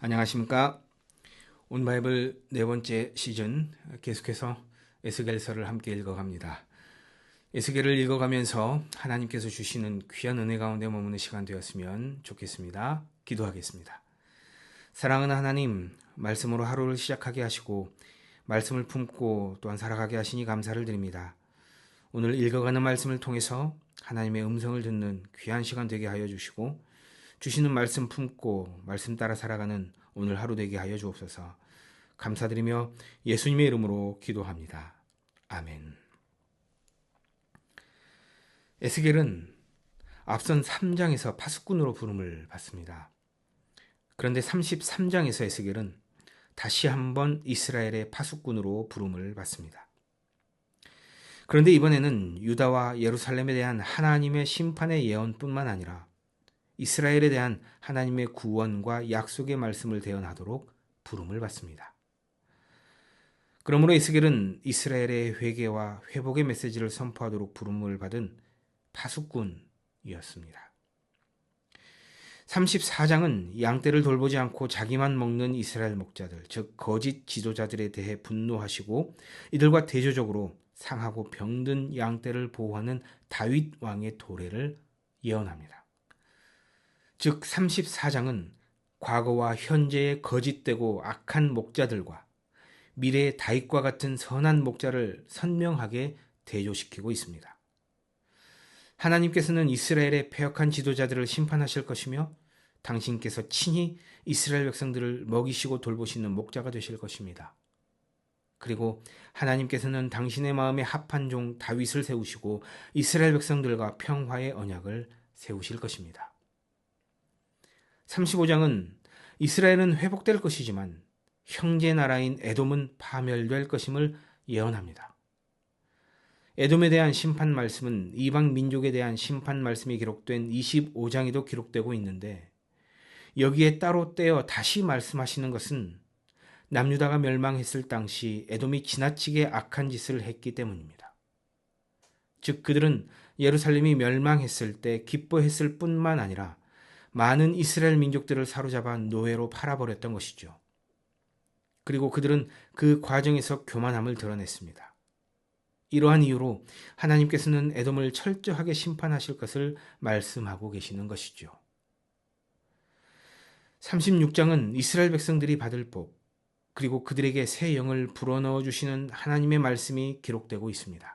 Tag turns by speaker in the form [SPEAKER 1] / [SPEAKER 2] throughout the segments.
[SPEAKER 1] 안녕하십니까. 온 바이블 네 번째 시즌 계속해서 에스겔서를 함께 읽어갑니다. 에스겔을 읽어가면서 하나님께서 주시는 귀한 은혜 가운데 머무는 시간 되었으면 좋겠습니다. 기도하겠습니다. 사랑하는 하나님, 말씀으로 하루를 시작하게 하시고 말씀을 품고 또한 살아가게 하시니 감사를 드립니다. 오늘 읽어가는 말씀을 통해서 하나님의 음성을 듣는 귀한 시간 되게 하여 주시고 주시는 말씀 품고 말씀 따라 살아가는 오늘 하루 되게 하여 주옵소서. 감사드리며 예수님의 이름으로 기도합니다. 아멘. 에스겔은 앞선 3장에서 파수꾼으로 부름을 받습니다. 그런데 33장에서 에스겔은 다시 한번 이스라엘의 파수꾼으로 부름을 받습니다. 그런데 이번에는 유다와 예루살렘에 대한 하나님의 심판의 예언뿐만 아니라 이스라엘에 대한 하나님의 구원과 약속의 말씀을 대언하도록 부름을 받습니다. 그러므로 이스겔은 이스라엘의 회개와 회복의 메시지를 선포하도록 부름을 받은 파수꾼이었습니다. 34장은 양떼를 돌보지 않고 자기만 먹는 이스라엘 목자들, 즉 거짓 지도자들에 대해 분노하시고 이들과 대조적으로 상하고 병든 양떼를 보호하는 다윗 왕의 도래를 예언합니다. 즉 34장은 과거와 현재의 거짓되고 악한 목자들과 미래의 다윗과 같은 선한 목자를 선명하게 대조시키고 있습니다. 하나님께서는 이스라엘의 폐역한 지도자들을 심판하실 것이며 당신께서 친히 이스라엘 백성들을 먹이시고 돌보시는 목자가 되실 것입니다. 그리고 하나님께서는 당신의 마음에 합한 종 다윗을 세우시고 이스라엘 백성들과 평화의 언약을 세우실 것입니다. 35장은 이스라엘은 회복될 것이지만 형제 나라인 에돔은 파멸될 것임을 예언합니다. 에돔에 대한 심판 말씀은 이방 민족에 대한 심판 말씀이 기록된 25장에도 기록되고 있는데 여기에 따로 떼어 다시 말씀하시는 것은 남유다가 멸망했을 당시 에돔이 지나치게 악한 짓을 했기 때문입니다. 즉 그들은 예루살렘이 멸망했을 때 기뻐했을 뿐만 아니라 많은 이스라엘 민족들을 사로잡아 노예로 팔아버렸던 것이죠. 그리고 그들은 그 과정에서 교만함을 드러냈습니다. 이러한 이유로 하나님께서는 에돔을 철저하게 심판하실 것을 말씀하고 계시는 것이죠. 36장은 이스라엘 백성들이 받을 복, 그리고 그들에게 새 영을 불어넣어 주시는 하나님의 말씀이 기록되고 있습니다.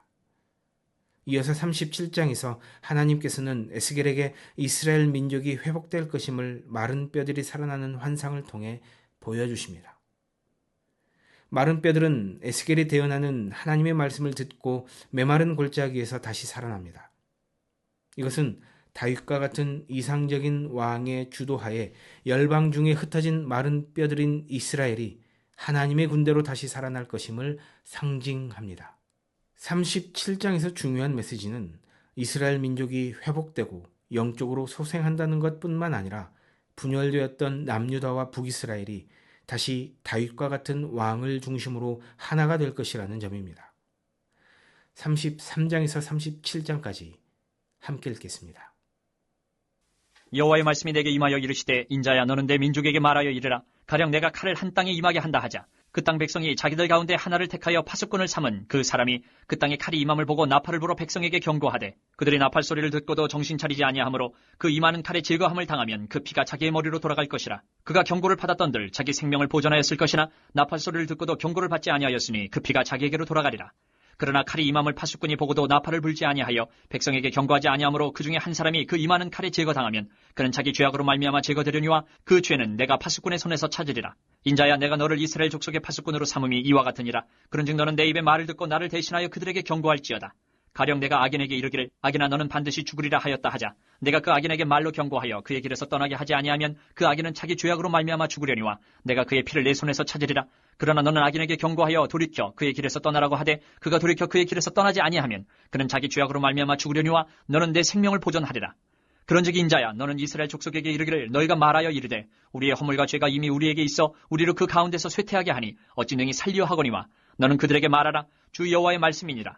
[SPEAKER 1] 이어서 37장에서 하나님께서는 에스겔에게 이스라엘 민족이 회복될 것임을 마른 뼈들이 살아나는 환상을 통해 보여주십니다. 마른 뼈들은 에스겔이 대언하는 하나님의 말씀을 듣고 메마른 골짜기에서 다시 살아납니다. 이것은 다윗과 같은 이상적인 왕의 주도하에 열방 중에 흩어진 마른 뼈들인 이스라엘이 하나님의 군대로 다시 살아날 것임을 상징합니다. 37장에서 중요한 메시지는 이스라엘 민족이 회복되고 영적으로 소생한다는 것뿐만 아니라 분열되었던 남유다와 북이스라엘이 다시 다윗과 같은 왕을 중심으로 하나가 될 것이라는 점입니다. 33장에서 37장까지 함께 읽겠습니다.
[SPEAKER 2] 여호와의 말씀이 내게 임하여 이르시되 인자야 너는 내 민족에게 말하여 이르라 가령 내가 칼을 한 땅에 임하게 한다 하자 그 땅 백성이 자기들 가운데 하나를 택하여 파수꾼을 삼은 그 사람이 그 땅에 칼이 임함을 보고 나팔을 불어 백성에게 경고하되 그들이 나팔 소리를 듣고도 정신 차리지 아니하므로 그 임하는 칼에 제거함을 당하면 그 피가 자기의 머리로 돌아갈 것이라. 그가 경고를 받았던들 자기 생명을 보존하였을 것이나 나팔 소리를 듣고도 경고를 받지 아니하였으니 그 피가 자기에게로 돌아가리라 그러나 칼이 임함을 파수꾼이 보고도 나팔을 불지 아니하여 백성에게 경고하지 아니하므로 그 중에 한 사람이 그 임하는 칼에 제거당하면 그는 자기 죄악으로 말미암아 제거되려니와 그 죄는 내가 파수꾼의 손에서 찾으리라. 인자야 내가 너를 이스라엘 족속의 파수꾼으로 삼음이 이와 같으니라. 그런즉 너는 내 입의 말을 듣고 나를 대신하여 그들에게 경고할지어다. 가령 내가 악인에게 이르기를 악인아 너는 반드시 죽으리라 하였다 하자. 내가 그 악인에게 말로 경고하여 그의 길에서 떠나게 하지 아니하면 그 악인은 자기 죄악으로 말미암아 죽으려니와 내가 그의 피를 내 손에서 찾으리라. 그러나 너는 악인에게 경고하여 돌이켜 그의 길에서 떠나라고 하되 그가 돌이켜 그의 길에서 떠나지 아니하면 그는 자기 죄악으로 말미암아 죽으려니와 너는 내 생명을 보존하리라. 그런즉 인자야 너는 이스라엘 족속에게 이르기를 너희가 말하여 이르되 우리의 허물과 죄가 이미 우리에게 있어 우리를 그 가운데서 쇠퇴하게 하니 어찌 능히 살려 하거니와 너는 그들에게 말하라. 주 여호와의 말씀이니라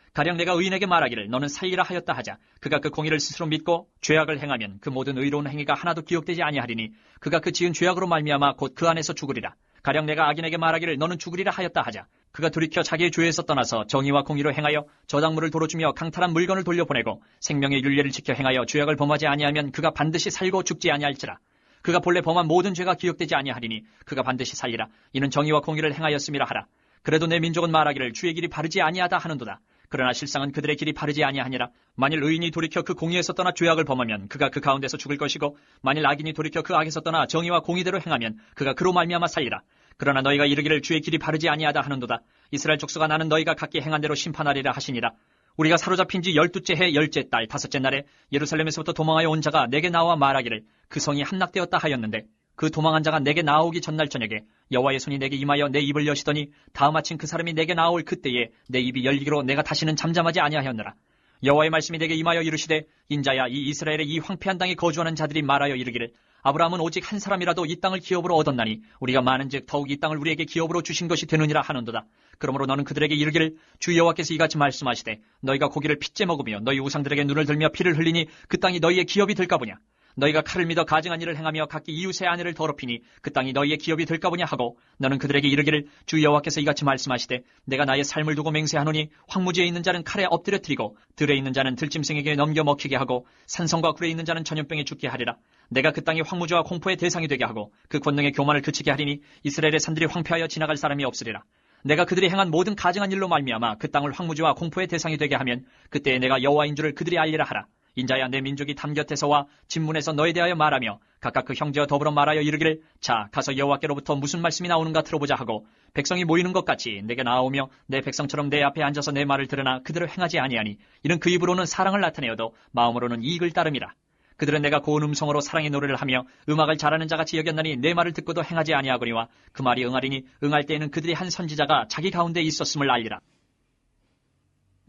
[SPEAKER 2] 가령 내가 의인에게 말하기를 너는 살리라 하였다 하자. 그가 그 공의를 스스로 믿고 죄악을 행하면 그 모든 의로운 행위가 하나도 기억되지 아니하리니 그가 그 지은 죄악으로 말미암아 곧 그 안에서 죽으리라. 가령 내가 악인에게 말하기를 너는 죽으리라 하였다 하자. 그가 돌이켜 자기의 죄에서 떠나서 정의와 공의로 행하여 저작물을 도로 주며 강탈한 물건을 돌려보내고 생명의 윤례를 지켜 행하여 죄악을 범하지 아니하면 그가 반드시 살고 죽지 아니할지라. 그가 본래 범한 모든 죄가 기억되지 아니하리니 그가 반드시 살리라. 이는 정의와 공의를 행하였음이라 하라. 그래도 내 민족은 말하기를 주의 길이 바르지 아니하다 하는도다 그러나 실상은 그들의 길이 바르지 아니하니라. 만일 의인이 돌이켜 그 공의에서 떠나 죄악을 범하면 그가 그 가운데서 죽을 것이고 만일 악인이 돌이켜 그 악에서 떠나 정의와 공의대로 행하면 그가 그로 말미암아 살리라. 그러나 너희가 이르기를 주의 길이 바르지 아니하다 하는도다. 이스라엘 족속아 나는 너희가 각기 행한 대로 심판하리라 하시니라. 우리가 사로잡힌 지 열두째 해 열째 달 다섯째 날에 예루살렘에서부터 도망하여 온 자가 내게 나와 말하기를 그 성이 함락되었다 하였는데 그 도망한 자가 내게 나오기 전날 저녁에 여호와의 손이 내게 임하여 내 입을 여시더니 다음 아침 그 사람이 내게 나올 그때에 내 입이 열리기로 내가 다시는 잠잠하지 아니하였느라 여호와의 말씀이 내게 임하여 이르시되 인자야 이 이스라엘의 이 황폐한 땅에 거주하는 자들이 말하여 이르기를 아브라함은 오직 한 사람이라도 이 땅을 기업으로 얻었나니 우리가 많은즉 더욱 이 땅을 우리에게 기업으로 주신 것이 되느니라 하는도다. 그러므로 너는 그들에게 이르기를 주 여호와께서 이같이 말씀하시되 너희가 고기를 핏째 먹으며 너희 우상들에게 눈을 들며 피를 흘리니 그 땅이 너희의 기업이 될까 보냐. 너희가 칼을 믿어 가증한 일을 행하며 각기 이웃의 아내를 더럽히니 그 땅이 너희의 기업이 될까 보냐 하고 너는 그들에게 이르기를 주 여호와께서 이같이 말씀하시되 내가 나의 삶을 두고 맹세하노니 황무지에 있는 자는 칼에 엎드려뜨리고 들에 있는 자는 들짐승에게 넘겨 먹히게 하고 산성과 굴에 있는 자는 전염병에 죽게 하리라. 내가 그 땅이 황무지와 공포의 대상이 되게 하고 그 권능의 교만을 그치게 하리니 이스라엘의 산들이 황폐하여 지나갈 사람이 없으리라. 내가 그들이 행한 모든 가증한 일로 말미암아 그 땅을 황무지와 공포의 대상이 되게 하면 그때에 내가 여호와인 줄을 그들이 알리라 하라 인자야 내 민족이 담 곁에서 와 진문에서 너에 대하여 말하며 각각 그 형제와 더불어 말하여 이르기를 자 가서 여호와께로부터 무슨 말씀이 나오는가 들어보자 하고 백성이 모이는 것 같이 내게 나오며 내 백성처럼 내 앞에 앉아서 내 말을 들으나 그대로 행하지 아니하니 이는 그 입으로는 사랑을 나타내어도 마음으로는 이익을 따름이라. 그들은 내가 고운 음성으로 사랑의 노래를 하며 음악을 잘하는 자같이 여겼나니 내 말을 듣고도 행하지 아니하거니와 그 말이 응하리니 응할 때에는 그들이 한 선지자가 자기 가운데 있었음을 알리라.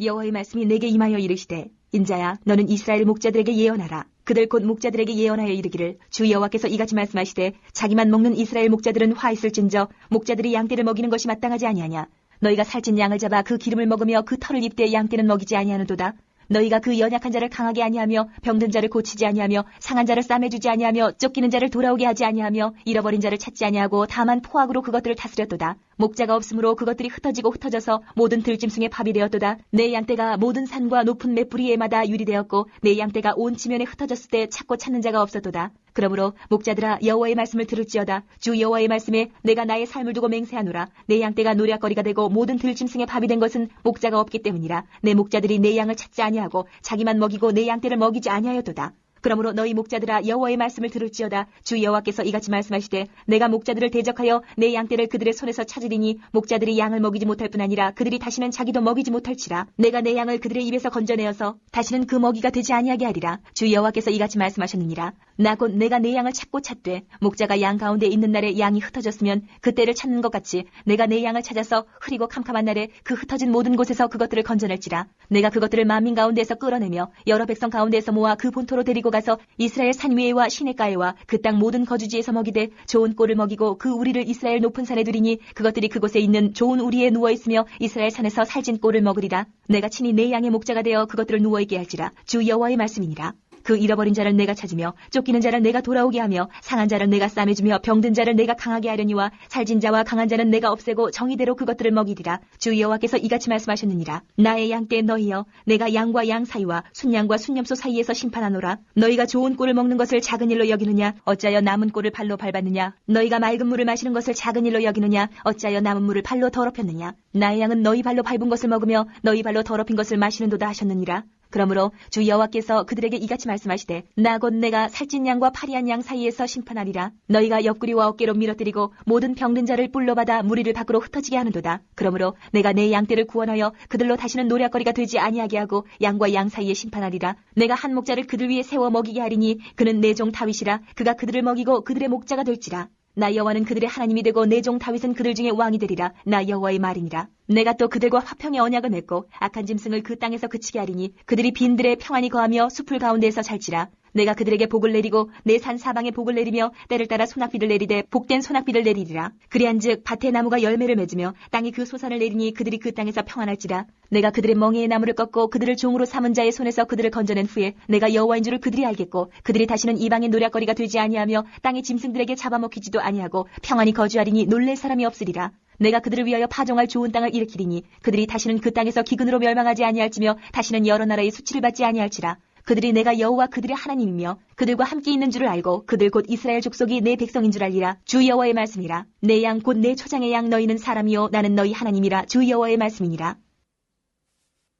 [SPEAKER 3] 여호와의 말씀이 내게 임하여 이르시되 인자야 너는 이스라엘 목자들에게 예언하라. 그들 곧 목자들에게 예언하여 이르기를 주 여호와께서 이같이 말씀하시되 자기만 먹는 이스라엘 목자들은 화 있을진저 목자들이 양떼를 먹이는 것이 마땅하지 아니하냐? 너희가 살찐 양을 잡아 그 기름을 먹으며 그 털을 입되 양떼는 먹이지 아니하는도다. 너희가 그 연약한 자를 강하게 아니하며 병든 자를 고치지 아니하며 상한 자를 싸매주지 아니하며 쫓기는 자를 돌아오게 하지 아니하며 잃어버린 자를 찾지 아니하고 다만 포악으로 그것들을 다스렸도다. 목자가 없으므로 그것들이 흩어지고 흩어져서 모든 들짐승의 밥이 되었도다. 내 양떼가 모든 산과 높은 맷뿌리에마다 유리되었고 내 양떼가 온 지면에 흩어졌을 때 찾고 찾는 자가 없었도다. 그러므로 목자들아 여호와의 말씀을 들을지어다 주 여호와의 말씀에 내가 나의 삶을 두고 맹세하노라 내 양떼가 노략거리가 되고 모든 들짐승의 밥이 된 것은 목자가 없기 때문이라 내 목자들이 내 양을 찾지 아니하고 자기만 먹이고 내 양떼를 먹이지 아니하였도다 그러므로 너희 목자들아 여호와의 말씀을 들을지어다. 주 여호와께서 이같이 말씀하시되 내가 목자들을 대적하여 내 양떼를 그들의 손에서 찾으리니 목자들이 양을 먹이지 못할 뿐 아니라 그들이 다시는 자기도 먹이지 못할지라. 내가 내 양을 그들의 입에서 건져내어서 다시는 그 먹이가 되지 아니하게 하리라. 주 여호와께서 이같이 말씀하셨느니라 나곧 내가 내 양을 찾고 찾되 목자가 양 가운데 있는 날에 양이 흩어졌으면 그때를 찾는 것 같이 내가 내 양을 찾아서 흐리고 캄캄한 날에 그 흩어진 모든 곳에서 그것들을 건져낼지라. 내가 그것들을 만민 가운데서 끌어내며 여러 백성 가운데서 모아 그 본토로 데리고 가서 이스라엘 산 위에와 시내가에와 그 땅 모든 거주지에서 먹이되 좋은 꼴을 먹이고 그 우리를 이스라엘 높은 산에 두리니 그것들이 그곳에 있는 좋은 우리에 누워 있으며 이스라엘 산에서 살찐 꼴을 먹으리라. 내가 친히 내 양의 목자가 되어 그것들을 누워 있게 할지라. 주 여호와의 말씀이니라 그 잃어버린 자를 내가 찾으며 쫓기는 자를 내가 돌아오게 하며 상한 자를 내가 싸매주며 병든 자를 내가 강하게 하려니와 살진 자와 강한 자는 내가 없애고 정의대로 그것들을 먹이리라. 주 여호와께서 이같이 말씀하셨느니라. 나의 양떼 너희여 내가 양과 양 사이와 순양과 순염소 사이에서 심판하노라. 너희가 좋은 꼴을 먹는 것을 작은 일로 여기느냐? 어찌하여 남은 꼴을 발로 밟았느냐? 너희가 맑은 물을 마시는 것을 작은 일로 여기느냐? 어찌하여 남은 물을 발로 더럽혔느냐? 나의 양은 너희 발로 밟은 것을 먹으며 너희 발로 더럽힌 것을 마시는도다 하셨느니라 그러므로 주 여호와께서 그들에게 이같이 말씀하시되 나 곧 내가 살찐 양과 파리한 양 사이에서 심판하리라. 너희가 옆구리와 어깨로 밀어뜨리고 모든 병든 자를 뿔로 받아 무리를 밖으로 흩어지게 하는도다. 그러므로 내가 내 양떼를 구원하여 그들로 다시는 노략거리가 되지 아니하게 하고 양과 양 사이에 심판하리라. 내가 한 목자를 그들 위에 세워 먹이게 하리니 그는 내 종 다윗이라. 그가 그들을 먹이고 그들의 목자가 될지라. 나 여호와는 그들의 하나님이 되고 내 종 다윗은 그들 중에 왕이 되리라. 나 여호와의 말이니라 내가 또 그들과 화평의 언약을 맺고 악한 짐승을 그 땅에서 그치게 하리니 그들이 빈들에 평안히 거하며 숲을 가운데에서 살지라. 내가 그들에게 복을 내리고 내 산 사방에 복을 내리며 때를 따라 소낙비를 내리되 복된 소낙비를 내리리라. 그리한즉 밭의 나무가 열매를 맺으며 땅이 그 소산을 내리니 그들이 그 땅에서 평안할지라. 내가 그들의 멍에의 나무를 꺾고 그들을 종으로 삼은 자의 손에서 그들을 건져낸 후에 내가 여호와인 줄을 그들이 알겠고 그들이 다시는 이방의 노략거리가 되지 아니하며 땅의 짐승들에게 잡아먹히지도 아니하고 평안히 거주하리니 놀랄 사람이 없으리라. 내가 그들을 위하여 파종할 좋은 땅을 일으키리니 그들이 다시는 그 땅에서 기근으로 멸망하지 아니할지며 다시는 여러 나라의 수치를 받지 아니할지라. 그들이 내가 여호와 그들의 하나님이며 그들과 함께 있는 줄을 알고 그들 곧 이스라엘 족속이 내 백성인 줄 알리라. 주 여호와의 말씀이라. 내 양 곧 내 초장의 양 너희는 사람이요 나는 너희 하나님이라. 주 여호와의 말씀이니라.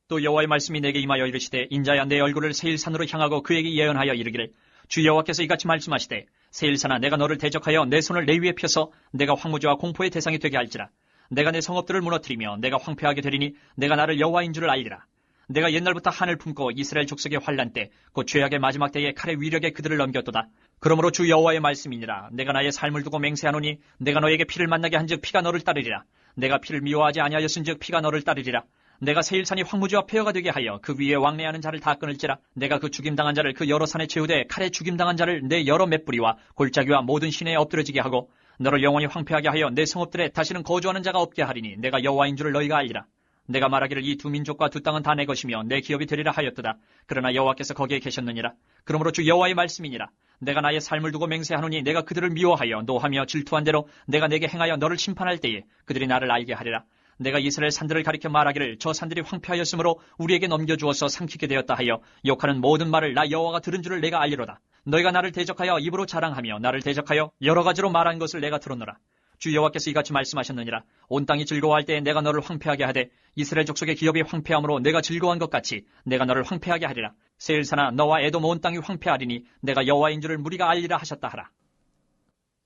[SPEAKER 2] 또 여호와의 말씀이 내게 임하여 이르시되 인자야 내 얼굴을 세일산으로 향하고 그에게 예언하여 이르기를. 주 여호와께서 이같이 말씀하시되 세일산아 내가 너를 대적하여 내 손을 내 위에 펴서 내가 황무지와 공포의 대상이 되게 할지라 내가 내 성읍들을 무너뜨리며 내가 황폐하게 되리니 내가 나를 여호와인 줄을 알리라 내가 옛날부터 한을 품고 이스라엘 족속의 환란 때 곧 죄악의 마지막 때에 칼의 위력에 그들을 넘겼도다. 그러므로 주 여호와의 말씀이니라. 내가 나의 삶을 두고 맹세하노니 내가 너에게 피를 만나게 한즉 피가 너를 따르리라. 내가 피를 미워하지 아니하였은즉 피가 너를 따르리라. 내가 세일산이 황무지와 폐허가 되게 하여 그 위에 왕래하는 자를 다 끊을지라. 내가 그 죽임당한 자를 그 여러 산에 채우되 칼에 죽임당한 자를 내 여러 맷뿌리와 골짜기와 모든 시내에 엎드려지게 하고 너를 영원히 황폐하게 하여 내 성읍들에 다시는 거주하는 자가 없게 하리니 내가 여호와인 줄을 너희가 알리라. 내가 말하기를 이 두 민족과 두 땅은 다 내 것이며 내 기업이 되리라 하였도다. 그러나 여호와께서 거기에 계셨느니라. 그러므로 주 여호와의 말씀이니라. 내가 나의 삶을 두고 맹세하노니 내가 그들을 미워하여 노하며 질투한 대로 내가 내게 행하여 너를 심판할 때에 그들이 나를 알게 하리라. 내가 이스라엘 산들을 가리켜 말하기를 저 산들이 황폐하였으므로 우리에게 넘겨주어서 삼키게 되었다 하여 욕하는 모든 말을 나 여호와가 들은 줄을 내가 알리로다. 너희가 나를 대적하여 입으로 자랑하며 나를 대적하여 여러 가지로 말한 것을 내가 들었노라. 주 여호와께서 이같이 말씀하셨느니라. 온 땅이 즐거워할 때에 내가 너를 황폐하게 하되 이스라엘 족속의 기업이 황폐함으로 내가 즐거워한 것 같이 내가 너를 황폐하게 하리라. 세일사나 너와 에돔 온 땅이 황폐하리니 내가 여호와인 줄을 무리가 알리라 하셨다 하라.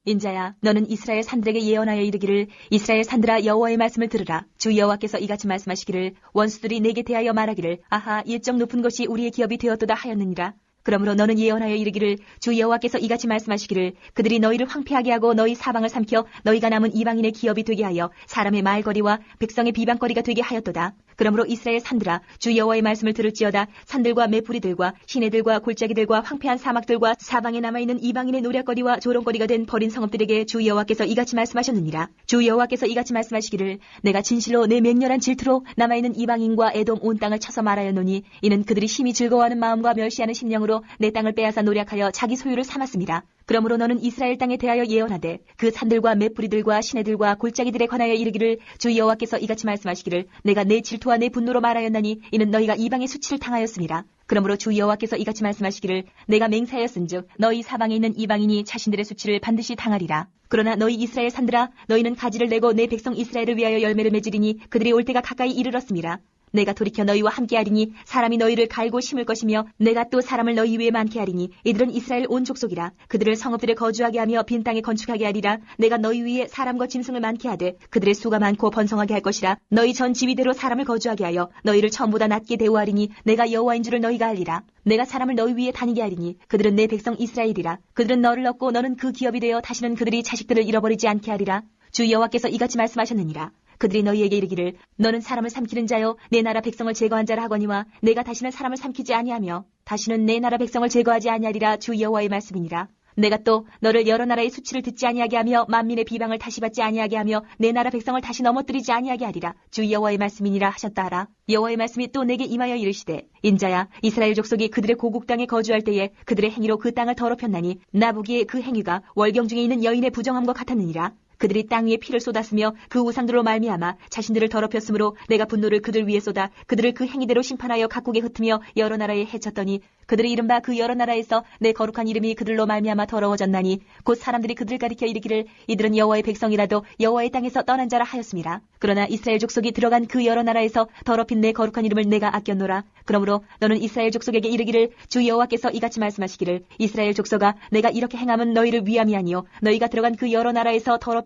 [SPEAKER 3] 인자야 너는 이스라엘 산들에게 예언하여 이르기를 이스라엘 산들아 여호와의 말씀을 들으라 주 여호와께서 이같이 말씀하시기를 원수들이 내게 대하여 말하기를 아하 일정 높은 것이 우리의 기업이 되었도다 하였느니라 그러므로 너는 예언하여 이르기를 주 여호와께서 이같이 말씀하시기를 그들이 너희를 황폐하게 하고 너희 사방을 삼켜 너희가 남은 이방인의 기업이 되게 하여 사람의 말거리와 백성의 비방거리가 되게 하였도다. 그러므로 이스라엘 산들아 주 여호와의 말씀을 들을지어다 산들과 메푸리들과 시내들과 골짜기들과 황폐한 사막들과 사방에 남아 있는 이방인의 노략거리와 조롱거리가 된 버린 성읍들에게 주 여호와께서 이같이 말씀하셨느니라 주 여호와께서 이같이 말씀하시기를 내가 진실로 내 맹렬한 질투로 남아 있는 이방인과 에돔 온 땅을 쳐서 말하였노니 이는 그들이 심히 즐거워하는 마음과 멸시하는 심령으로 내 땅을 빼앗아 노략하여 자기 소유를 삼았습니다. 그러므로 너는 이스라엘 땅에 대하여 예언하되 그 산들과 메뿌리들과 시내들과 골짜기들에 관하여 이르기를 주 여호와께서 이같이 말씀하시기를 내가 내 질투와 내 분노로 말하였나니 이는 너희가 이방의 수치를 당하였습니다. 그러므로 주 여호와께서 이같이 말씀하시기를 내가 맹세하였은즉 너희 사방에 있는 이방인이 자신들의 수치를 반드시 당하리라. 그러나 너희 이스라엘 산들아 너희는 가지를 내고 내 백성 이스라엘을 위하여 열매를 맺으리니 그들이 올 때가 가까이 이르렀습니다. 내가 돌이켜 너희와 함께하리니 사람이 너희를 갈고 심을 것이며 내가 또 사람을 너희 위에 많게 하리니 이들은 이스라엘 온 족속이라. 그들을 성읍들에 거주하게 하며 빈 땅에 건축하게 하리라. 내가 너희 위에 사람과 짐승을 많게 하되 그들의 수가 많고 번성하게 할 것이라. 너희 전 지위대로 사람을 거주하게 하여 너희를 처음보다 낮게 대우하리니 내가 여호와인 줄을 너희가 알리라. 내가 사람을 너희 위에 다니게 하리니 그들은 내 백성 이스라엘이라. 그들은 너를 얻고 너는 그 기업이 되어 다시는 그들이 자식들을 잃어버리지 않게 하리라. 주 여호와께서 이같이 말씀하셨느니라 그들이 너희에게 이르기를 너는 사람을 삼키는 자요. 내 나라 백성을 제거한 자라 하거니와 내가 다시는 사람을 삼키지 아니하며 다시는 내 나라 백성을 제거하지 아니하리라 주 여호와의 말씀이니라. 내가 또 너를 여러 나라의 수치를 듣지 아니하게 하며 만민의 비방을 다시 받지 아니하게 하며 내 나라 백성을 다시 넘어뜨리지 아니하게 하리라. 주 여호와의 말씀이니라 하셨다 하라. 여호와의 말씀이 또 내게 임하여 이르시되 인자야 이스라엘 족속이 그들의 고국 땅에 거주할 때에 그들의 행위로 그 땅을 더럽혔나니 나 보기에 그 행위가 월경 중에 있는 여인의 부정함과 같았느니라 그들이 땅 위에 피를 쏟았으며 그 우상들로 말미암아 자신들을 더럽혔으므로 내가 분노를 그들 위에 쏟아 그들을 그 행위대로 심판하여 각국에 흩으며 여러 나라에 해쳤더니 그들이 이른바 그 여러 나라에서 내 거룩한 이름이 그들로 말미암아 더러워졌나니 곧 사람들이 그들 가리켜 이르기를 이들은 여호와의 백성이라도 여호와의 땅에서 떠난 자라 하였습니다. 그러나 이스라엘 족속이 들어간 그 여러 나라에서 더럽힌 내 거룩한 이름을 내가 아꼈노라. 그러므로 너는 이스라엘 족속에게 이르기를 주 여호와께서 이같이 말씀하시기를 이스라엘 족속아 내가 이렇게 행함은 너희를 위함이 아니요 너희가 들어간 그 여러 나라에서 더럽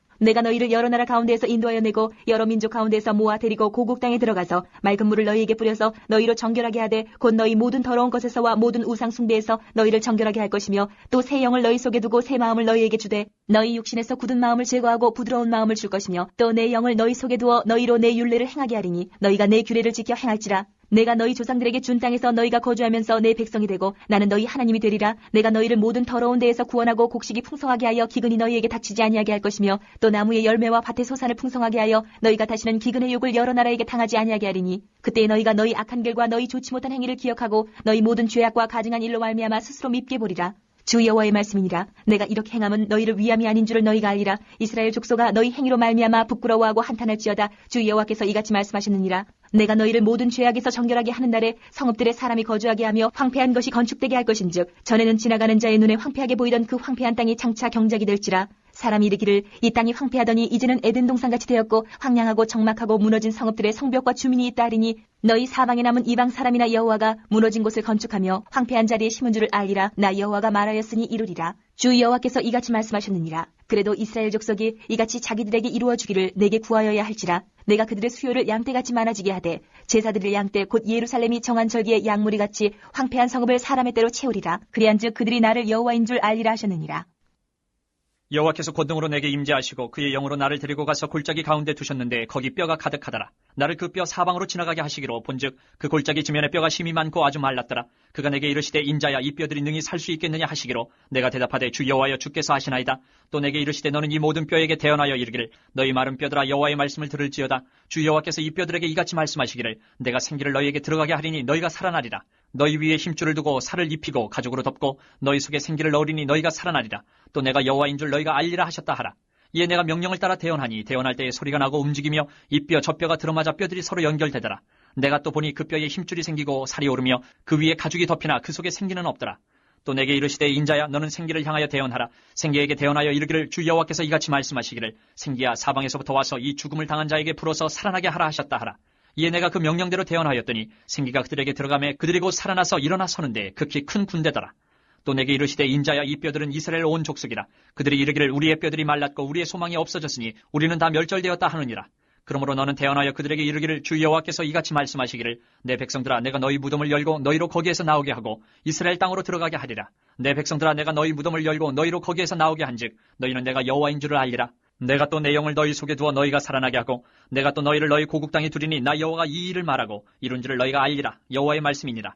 [SPEAKER 3] 내가 너희를 여러 나라 가운데에서 인도하여 내고 여러 민족 가운데에서 모아 데리고 고국 땅에 들어가서 맑은 물을 너희에게 뿌려서 너희로 정결하게 하되 곧 너희 모든 더러운 것에서와 모든 우상 숭배에서 너희를 정결하게 할 것이며 또 새 영을 너희 속에 두고 새 마음을 너희에게 주되 너희 육신에서 굳은 마음을 제거하고 부드러운 마음을 줄 것이며 또 내 영을 너희 속에 두어 너희로 내 율례를 행하게 하리니 너희가 내 규례를 지켜 행할지라 내가 너희 조상들에게 준 땅에서 너희가 거주하면서 내 백성이 되고 나는 너희 하나님이 되리라. 내가 너희를 모든 더러운 데에서 구원하고 곡식이 풍성하게 하여 기근이 너희에게 닥치지 아니하게 할 것이며 또 나무의 열매와 밭의 소산을 풍성하게 하여 너희가 다시는 기근의 욕을 여러 나라에게 당하지 아니하게 하리니 그때 너희가 너희 악한 길과 너희 좋지 못한 행위를 기억하고 너희 모든 죄악과 가증한 일로 말미암아 스스로 밉게 보리라 주 여호와의 말씀이니라. 내가 이렇게 행함은 너희를 위함이 아닌 줄을 너희가 알리라. 이스라엘 족속아 너희 행위로 말미암아 부끄러워하고 한탄할지어다. 주 여호와께서 이같이 말씀하셨느니라. 내가 너희를 모든 죄악에서 정결하게 하는 날에 성읍들의 사람이 거주하게 하며 황폐한 것이 건축되게 할 것인즉 전에는 지나가는 자의 눈에 황폐하게 보이던 그 황폐한 땅이 장차 경작이 될지라 사람이 이르기를 이 땅이 황폐하더니 이제는 에덴 동산같이 되었고 황량하고 적막하고 무너진 성읍들의 성벽과 주민이 있다 하리니 너희 사방에 남은 이방 사람이나 여호와가 무너진 곳을 건축하며 황폐한 자리에 심은 줄을 알리라. 나 여호와가 말하였으니 이루리라. 주 여호와께서 이같이 말씀하셨느니라. 그래도 이스라엘 족속이 이같이 자기들에게 이루어 주기를 내게 구하여야 할지라. 내가 그들의 수요를 양떼같이 많아지게 하되 제사드릴 양떼 곧 예루살렘이 정한 절기의 양무리 같이 황폐한 성읍을 사람의 때로 채우리라. 그리한즉 그들이 나를 여호와인 줄 알리라 하셨느니라
[SPEAKER 2] 여호와께서 권능으로 내게 임재하시고 그의 영으로 나를 데리고 가서 골짜기 가운데 두셨는데 거기 뼈가 가득하더라. 나를 그 뼈 사방으로 지나가게 하시기로 본즉 그 골짜기 지면에 뼈가 심이 많고 아주 말랐더라. 그가 내게 이르시되 인자야 이 뼈들이 능히 살 수 있겠느냐 하시기로 내가 대답하되 주 여호와여 주께서 하시나이다. 또 내게 이르시되 너는 이 모든 뼈에게 대언하여 이르기를 너희 마른 뼈들아 여호와의 말씀을 들을지어다. 주 여호와께서 이 뼈들에게 이같이 말씀하시기를 내가 생기를 너희에게 들어가게 하리니 너희가 살아나리라. 너희 위에 힘줄을 두고 살을 입히고 가죽으로 덮고 너희 속에 생기를 넣으리니 너희가 살아나리라. 또 내가 여호와인 줄 너희가 알리라 하셨다 하라. 이에 내가 명령을 따라 대언하니 대언할 때에 소리가 나고 움직이며 이 뼈 저 뼈가 들어맞아 뼈들이 서로 연결되더라. 내가 또 보니 그 뼈에 힘줄이 생기고 살이 오르며 그 위에 가죽이 덮이나 그 속에 생기는 없더라. 또 내게 이르시되 인자야 너는 생기를 향하여 대언하라. 생기에게 대언하여 이르기를 주 여호와께서 이같이 말씀하시기를 생기야 사방에서부터 와서 이 죽음을 당한 자에게 불어서 살아나게 하라 하셨다 하라. 이에 내가 그 명령대로 대언하였더니 생기가 그들에게 들어가매 그들이 곧 살아나서 일어나 서는데 극히 큰 군대더라. 또 내게 이르시되 인자야 이 뼈들은 이스라엘 온 족속이라. 그들이 이르기를 우리의 뼈들이 말랐고 우리의 소망이 없어졌으니 우리는 다 멸절되었다 하느니라. 그러므로 너는 대언하여 그들에게 이르기를 주 여호와께서 이같이 말씀하시기를 내 백성들아 내가 너희 무덤을 열고 너희로 거기에서 나오게 하고 이스라엘 땅으로 들어가게 하리라. 내 백성들아 내가 너희 무덤을 열고 너희로 거기에서 나오게 한즉 너희는 내가 여호와인 줄을 알리라. 내가 또 내 영을 너희 속에 두어 너희가 살아나게 하고 내가 또 너희를 너희 고국 땅에 두리니 나 여호와가 이 일을 말하고 이룬 줄을 너희가 알리라. 여호와의 말씀이니라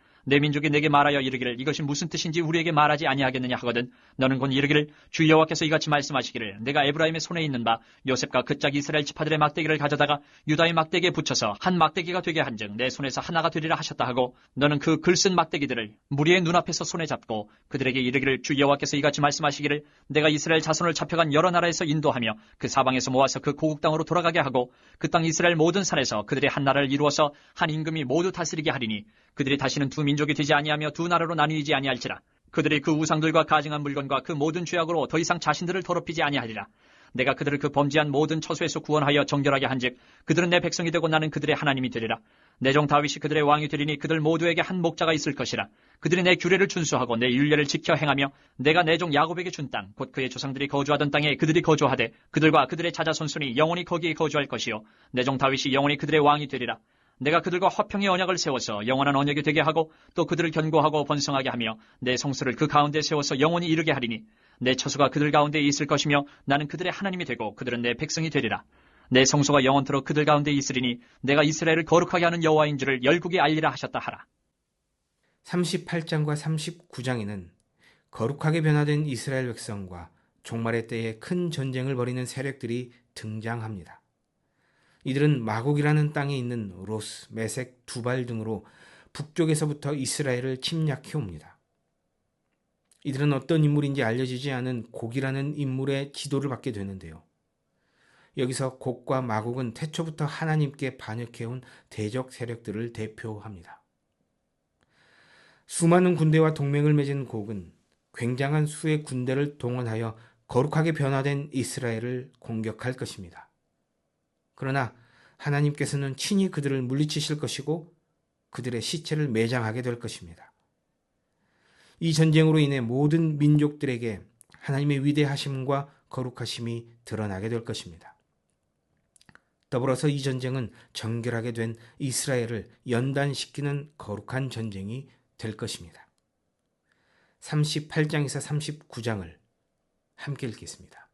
[SPEAKER 2] 내 민족이 내게 말하여 이르기를 이것이 무슨 뜻인지 우리에게 말하지 아니하겠느냐 하거든 너는 곧 이르기를 주 여호와께서 이같이 말씀하시기를 내가 에브라임의 손에 있는 바 요셉과 그 짝 이스라엘 지파들의 막대기를 가져다가 유다의 막대기에 붙여서 한 막대기가 되게 한즉 내 손에서 하나가 되리라 하셨다 하고 너는 그 글쓴 막대기들을 무리의 눈앞에서 손에 잡고 그들에게 이르기를 주 여호와께서 이같이 말씀하시기를 내가 이스라엘 자손을 잡혀간 여러 나라에서 인도하며 그 사방에서 모아서 그 고국 땅으로 돌아가게 하고 그 땅 이스라엘 모든 산에서 그들의 한 나라를 이루어서 한 임금이 모두 다스리게 하리니 그들이 다시는 두 민족이 되지 아니하며 두 나라로 나뉘지 아니할지라. 그들이 그 우상들과 가증한 물건과 그 모든 죄악으로 더 이상 자신들을 더럽히지 아니하리라. 내가 그들을 그 범죄한 모든 처소에서 구원하여 정결하게 한즉 그들은 내 백성이 되고 나는 그들의 하나님이 되리라. 내 종 다윗이 그들의 왕이 되리니 그들 모두에게 한 목자가 있을 것이라. 그들이 내 규례를 준수하고 내 율례를 지켜 행하며 내가 내 종 야곱에게 준 땅 곧 그의 조상들이 거주하던 땅에 그들이 거주하되 그들과 그들의 자자손손이 영원히 거기에 거주할 것이요 내 종 다윗이 영원히 그들의 왕이 되리라. 내가 그들과 화평의 언약을 세워서 영원한 언약이 되게 하고 또 그들을 견고하고 번성하게 하며 내 성수를 그 가운데 세워서 영원히 이르게 하리니 내 처소가 그들 가운데 있을 것이며 나는 그들의 하나님이 되고 그들은 내 백성이 되리라. 내 성소가 영원토록 그들 가운데 있으리니 내가 이스라엘을 거룩하게 하는 여호와인 줄을 열국에 알리라 하셨다 하라.
[SPEAKER 1] 38장과 39장에는 거룩하게 변화된 이스라엘 백성과 종말의 때에 큰 전쟁을 벌이는 세력들이 등장합니다. 이들은 마곡이라는 땅에 있는 로스, 메색, 두발 등으로 북쪽에서부터 이스라엘을 침략해 옵니다. 이들은 어떤 인물인지 알려지지 않은 곡이라는 인물의 지도를 받게 되는데요. 여기서 곡과 마곡은 태초부터 하나님께 반역해온 대적 세력들을 대표합니다. 수많은 군대와 동맹을 맺은 곡은 굉장한 수의 군대를 동원하여 거룩하게 변화된 이스라엘을 공격할 것입니다. 그러나 하나님께서는 친히 그들을 물리치실 것이고 그들의 시체를 매장하게 될 것입니다. 이 전쟁으로 인해 모든 민족들에게 하나님의 위대하심과 거룩하심이 드러나게 될 것입니다. 더불어서 이 전쟁은 정결하게 된 이스라엘을 연단시키는 거룩한 전쟁이 될 것입니다. 38장에서 39장을 함께 읽겠습니다.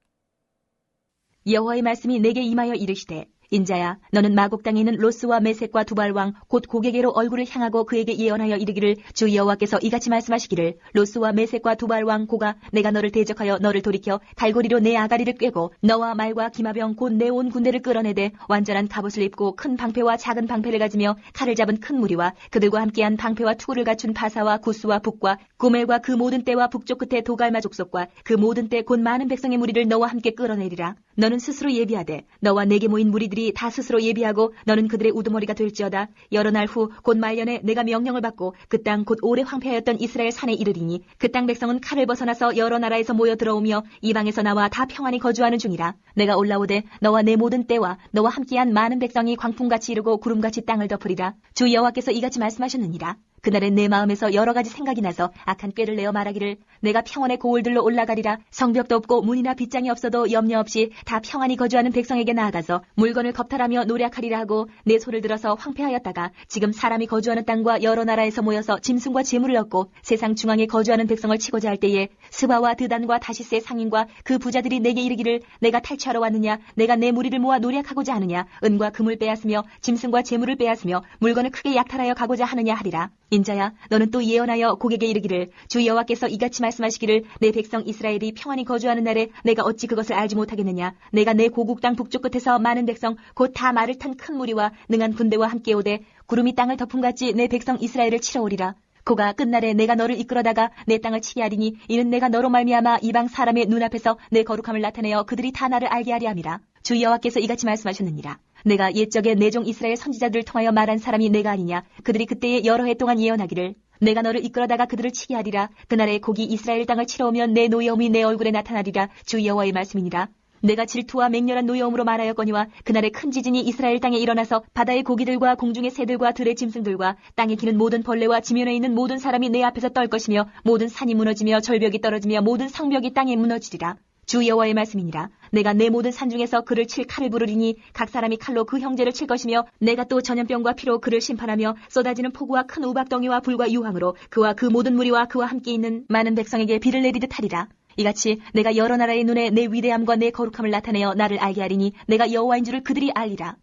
[SPEAKER 3] 여호와의 말씀이 내게 임하여 이르시되 인자야 너는 마곡 땅에 있는 로스와 메색과 두발 왕 곧 고개계로 얼굴을 향하고 그에게 예언하여 이르기를 주 여호와께서 이같이 말씀하시기를 로스와 메색과 두발 왕 고가 내가 너를 대적하여 너를 돌이켜 갈고리로 내 아가리를 꿰고 너와 말과 기마병 곧 내 온 군대를 끌어내되 완전한 갑옷을 입고 큰 방패와 작은 방패를 가지며 칼을 잡은 큰 무리와 그들과 함께한 방패와 투구를 갖춘 바사와 구스와 북과 고멜과 그 모든 때와 북쪽 끝에 도갈마 족속과 그 모든 때 곧 많은 백성의 무리를 너와 함께 끌어내리라 너는 스스로 예비하되 너와 내게 모인 무리들이 다 스스로 예비하고 너는 그들의 우두머리가 될지어다. 여러 날 후 곧 말년에 내가 명령을 받고 그 땅 곧 오래 황폐하였던 이스라엘 산에 이르리니 그 땅 백성은 칼을 벗어나서 여러 나라에서 모여 들어오며 이방에서 나와 다 평안히 거주하는 중이라. 내가 올라오되 너와 내 모든 때와 너와 함께한 많은 백성이 광풍같이 이르고 구름같이 땅을 덮으리라. 주 여호와께서 이같이 말씀하셨느니라 그날엔 내 마음에서 여러 가지 생각이 나서 악한 꾀를 내어 말하기를 내가 평원의 고을들로 올라가리라 성벽도 없고 문이나 빗장이 없어도 염려 없이 다 평안히 거주하는 백성에게 나아가서 물건을 겁탈하며 노력하리라 하고 내 소를 들어서 황폐하였다가 지금 사람이 거주하는 땅과 여러 나라에서 모여서 짐승과 재물을 얻고 세상 중앙에 거주하는 백성을 치고자 할 때에 스바와 드단과 다시스의 상인과 그 부자들이 내게 이르기를 내가 탈취하러 왔느냐 내가 내 무리를 모아 노력하고자 하느냐 은과 금을 빼앗으며 짐승과 재물을 빼앗으며 물건을 크게 약탈하여 가고자 하느냐 하리라 인자야 너는 또 예언하여 고객에게 이르기를 주 여호와께서 이같이 말씀하시기를 내 백성 이스라엘이 평안히 거주하는 날에 내가 어찌 그것을 알지 못하겠느냐? 내가 내 고국 땅 북쪽 끝에서 많은 백성 곧 다 말을 탄 큰 무리와 능한 군대와 함께 오되 구름이 땅을 덮음같이 내 백성 이스라엘을 치러 오리라. 고가 끝날에 내가 너를 이끌어다가 내 땅을 치게 하리니 이는 내가 너로 말미암아 이방 사람의 눈앞에서 내 거룩함을 나타내어 그들이 다 나를 알게 하리 함이라 주 여호와께서 이같이 말씀하셨느니라. 내가 옛적에 내종 이스라엘 선지자들을 통하여 말한 사람이 내가 아니냐? 그들이 그때에 여러 해 동안 예언하기를 내가 너를 이끌어다가 그들을 치게 하리라. 그날에 고기 이스라엘 땅을 치러 오면 내 노여움이 내 얼굴에 나타나리라. 주 여호와의 말씀이니라. 내가 질투와 맹렬한 노여움으로 말하였거니와 그날에 큰 지진이 이스라엘 땅에 일어나서 바다의 고기들과 공중의 새들과 들의 짐승들과 땅에 기는 모든 벌레와 지면에 있는 모든 사람이 내 앞에서 떨 것이며 모든 산이 무너지며 절벽이 떨어지며 모든 성벽이 땅에 무너지리라 주 여호와의 말씀이니라. 내가 내 모든 산 중에서 그를 칠 칼을 부르리니 각 사람이 칼로 그 형제를 칠 것이며 내가 또 전염병과 피로 그를 심판하며 쏟아지는 폭우와 큰 우박덩이와 불과 유황으로 그와 그 모든 무리와 그와 함께 있는 많은 백성에게 비를 내리듯 하리라. 이같이 내가 여러 나라의 눈에 내 위대함과 내 거룩함을 나타내어 나를 알게 하리니 내가 여호와인 줄을 그들이 알리라.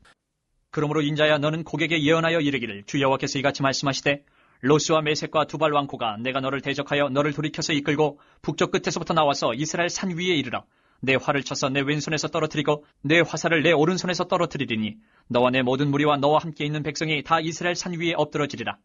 [SPEAKER 2] 그러므로 인자야 너는 고객에게 예언하여 이르기를 주 여호와께서 이같이 말씀하시되 로스와 메색과 두발 왕코가 내가 너를 대적하여 너를 돌이켜서 이끌고 북쪽 끝에서부터 나와서 이스라엘 산 위에 이르러 내 활을 쳐서 내 왼손에서 떨어뜨리고 내 화살을 내 오른손에서 떨어뜨리리니 너와 내 모든 무리와 너와 함께 있는 백성이 다 이스라엘 산 위에 엎드러지리라.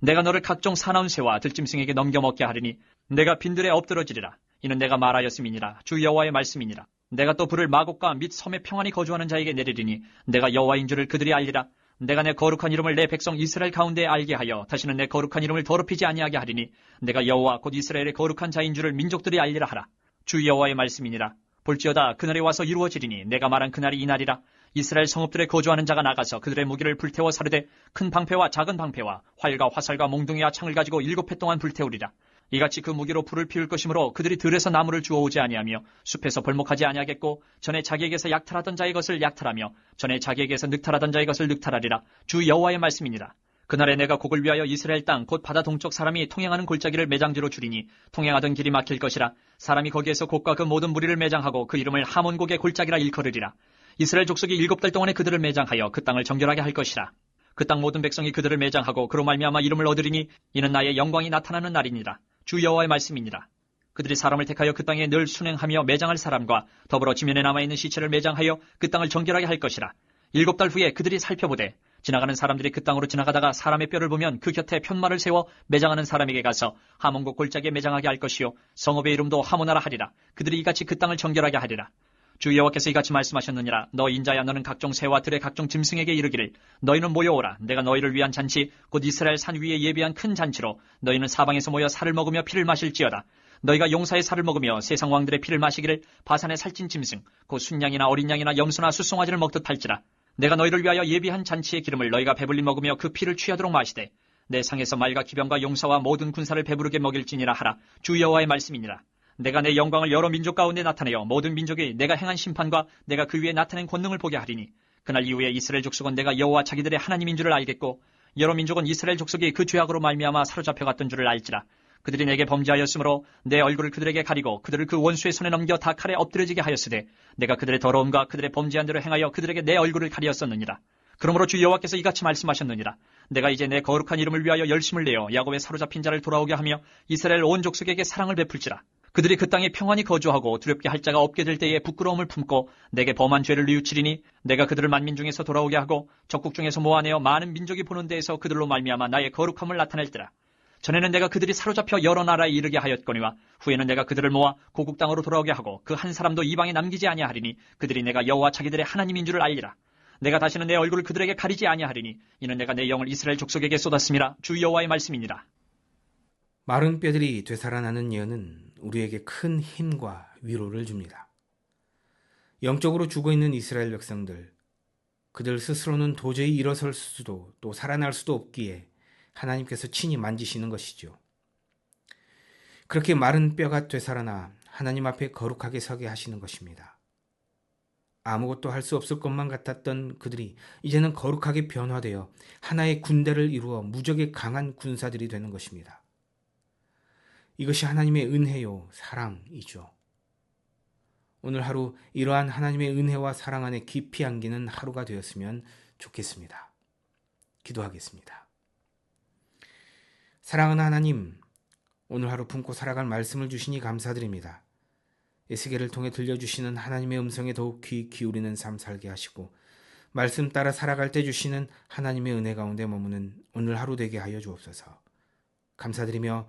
[SPEAKER 2] 내가 너를 각종 사나운 새와 들짐승에게 넘겨먹게 하리니 내가 빈들에 엎드러지리라. 이는 내가 말하였음이니라. 주 여호와의 말씀이니라. 내가 또 불을 마곡과 및 섬에 평안히 거주하는 자에게 내리리니 내가 여호와인 줄을 그들이 알리라. 내가 내 거룩한 이름을 내 백성 이스라엘 가운데 알게 하여 다시는 내 거룩한 이름을 더럽히지 아니하게 하리니 내가 여호와 곧 이스라엘의 거룩한 자인 줄을 민족들이 알리라 하라. 주 여호와의 말씀이니라. 볼지어다 그날이 와서 이루어지리니 내가 말한 그날이 이날이라. 이스라엘 성읍들에 거주하는 자가 나가서 그들의 무기를 불태워 사르되 큰 방패와 작은 방패와 활과 화살과 몽둥이와 창을 가지고 일곱 해 동안 불태우리라. 이같이 그 무기로 불을 피울 것이므로 그들이 들에서 나무를 주워오지 아니하며 숲에서 벌목하지 아니하겠고 전에 자기에게서 약탈하던 자의 것을 약탈하며 전에 자기에게서 늑탈하던 자의 것을 늑탈하리라. 주 여호와의 말씀이니라. 그날에 내가 곡을 위하여 이스라엘 땅 곧 바다 동쪽 사람이 통행하는 골짜기를 매장지로 줄이니 통행하던 길이 막힐 것이라. 사람이 거기에서 곡과 그 모든 무리를 매장하고 그 이름을 하몬곡의 골짜기라 일컬으리라. 이스라엘 족속이 일곱 달 동안에 그들을 매장하여 그 땅을 정결하게 할 것이라. 그 땅 모든 백성이 그들을 매장하고 그로 말미암아 이름을 얻으리니 이는 나의 영광이 나타나는 날이니라 주 여호와의 말씀이니라. 그들이 사람을 택하여 그 땅에 늘 순행하며 매장할 사람과 더불어 지면에 남아있는 시체를 매장하여 그 땅을 정결하게 할 것이라. 일곱 달 후에 그들이 살펴보되 지나가는 사람들이 그 땅으로 지나가다가 사람의 뼈를 보면 그 곁에 편말을 세워 매장하는 사람에게 가서 하몬국 골짜기에 매장하게 할 것이요 성읍의 이름도 하모나라 하리라. 그들이 이같이 그 땅을 정결하게 하리라. 주 여호와께서 이같이 말씀하셨느니라. 너 인자야 너는 각종 새와 들의 각종 짐승에게 이르기를. 너희는 모여오라. 내가 너희를 위한 잔치 곧 이스라엘 산 위에 예비한 큰 잔치로 너희는 사방에서 모여 살을 먹으며 피를 마실지어다. 너희가 용사의 살을 먹으며 세상 왕들의 피를 마시기를 바산의 살찐 짐승 곧 순양이나 어린 양이나 염소나 수송아지를 먹듯 할지라. 내가 너희를 위하여 예비한 잔치의 기름을 너희가 배불리 먹으며 그 피를 취하도록 마시되 내 상에서 말과 기병과 용사와 모든 군사를 배부르게 먹일지니라 하라. 주 여호와의 말씀이니라 내가 내 영광을 여러 민족 가운데 나타내어 모든 민족이 내가 행한 심판과 내가 그 위에 나타낸 권능을 보게 하리니 그날 이후에 이스라엘 족속은 내가 여호와 자기들의 하나님인 줄을 알겠고 여러 민족은 이스라엘 족속이 그 죄악으로 말미암아 사로잡혀 갔던 줄을 알지라. 그들이 내게 범죄하였으므로 내 얼굴을 그들에게 가리고 그들을 그 원수의 손에 넘겨 다 칼에 엎드려지게 하였으되 내가 그들의 더러움과 그들의 범죄한 대로 행하여 그들에게 내 얼굴을 가리었었느니라. 그러므로 주 여호와께서 이같이 말씀하셨느니라. 내가 이제 내 거룩한 이름을 위하여 열심을 내어 야곱의 사로잡힌 자를 돌아오게 하며 이스라엘 온 족속에게 사랑을 베풀지라 그들이 그 땅에 평안히 거주하고 두렵게 할 자가 없게 될 때에 부끄러움을 품고 내게 범한 죄를 뉘우치리니 내가 그들을 만민 중에서 돌아오게 하고 적국 중에서 모아내어 많은 민족이 보는 데에서 그들로 말미암아 나의 거룩함을 나타낼 때라. 전에는 내가 그들이 사로잡혀 여러 나라에 이르게 하였거니와 후에는 내가 그들을 모아 고국 땅으로 돌아오게 하고 그 한 사람도 이방에 남기지 아니하리니 그들이 내가 여호와 자기들의 하나님인 줄을 알리라. 내가 다시는 내 얼굴을 그들에게 가리지 아니하리니 이는 내가 내 영을 이스라엘 족속에게 쏟았음이라 주 여호와의 말씀이니라.
[SPEAKER 1] 마른 뼈들이 되살아나는 예언은 우리에게 큰 힘과 위로를 줍니다. 영적으로 죽어 있는 이스라엘 백성들, 그들 스스로는 도저히 일어설 수도 또 살아날 수도 없기에 하나님께서 친히 만지시는 것이죠. 그렇게 마른 뼈가 되살아나 하나님 앞에 거룩하게 서게 하시는 것입니다. 아무것도 할 수 없을 것만 같았던 그들이 이제는 거룩하게 변화되어 하나의 군대를 이루어 무적의 강한 군사들이 되는 것입니다. 이것이 하나님의 은혜요, 사랑이죠. 오늘 하루 이러한 하나님의 은혜와 사랑 안에 깊이 안기는 하루가 되었으면 좋겠습니다. 기도하겠습니다. 사랑하는 하나님, 오늘 하루 품고 살아갈 말씀을 주시니 감사드립니다. 에스겔을 통해 들려주시는 하나님의 음성에 더욱 귀 기울이는 삶 살게 하시고 말씀 따라 살아갈 때 주시는 하나님의 은혜 가운데 머무는 오늘 하루 되게 하여 주옵소서. 감사드리며